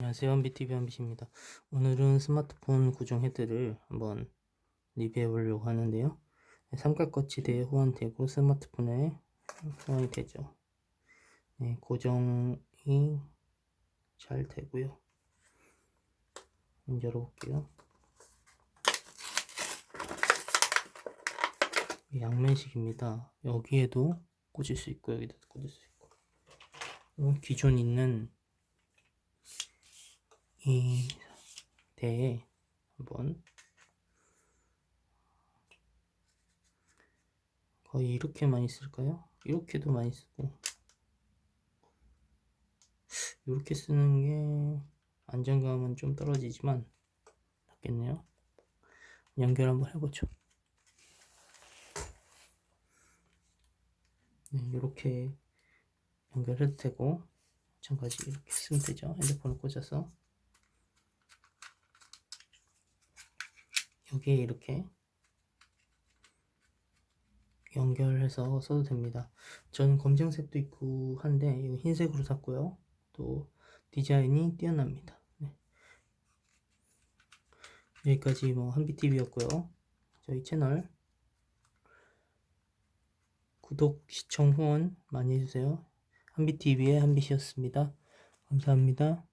안녕하세요. 한비TV 한빛입니다. 오늘은 스마트폰 구종 헤드를 한번 리뷰해 보려고 하는데요. 삼각거치대에 호환되고 스마트폰에 호환이 되죠. 네, 고정이 잘 되고요. 열어볼게요. 양면식입니다. 여기에도 꽂을 수 있고 여기도 꽂을 수 있고 어, 기존 있는 이 대에 한번 거의 이렇게 많이 쓸까요? 이렇게도 많이 쓰고 이렇게 쓰는 게 안정감은 좀 떨어지지만 낫겠네요. 연결 한번 해보죠. 네, 이렇게 연결해도 되고 마찬가지 이렇게 쓰면 되죠. 핸드폰을 꽂아서 여기에 이렇게 연결해서 써도 됩니다. 저는 검정색도 있고 한데 흰색으로 샀고요. 또 디자인이 뛰어납니다. 네. 여기까지 뭐 한비TV였고요. 저희 채널 구독, 시청, 후원 많이 해주세요. 한비TV의 한빛이었습니다. 감사합니다.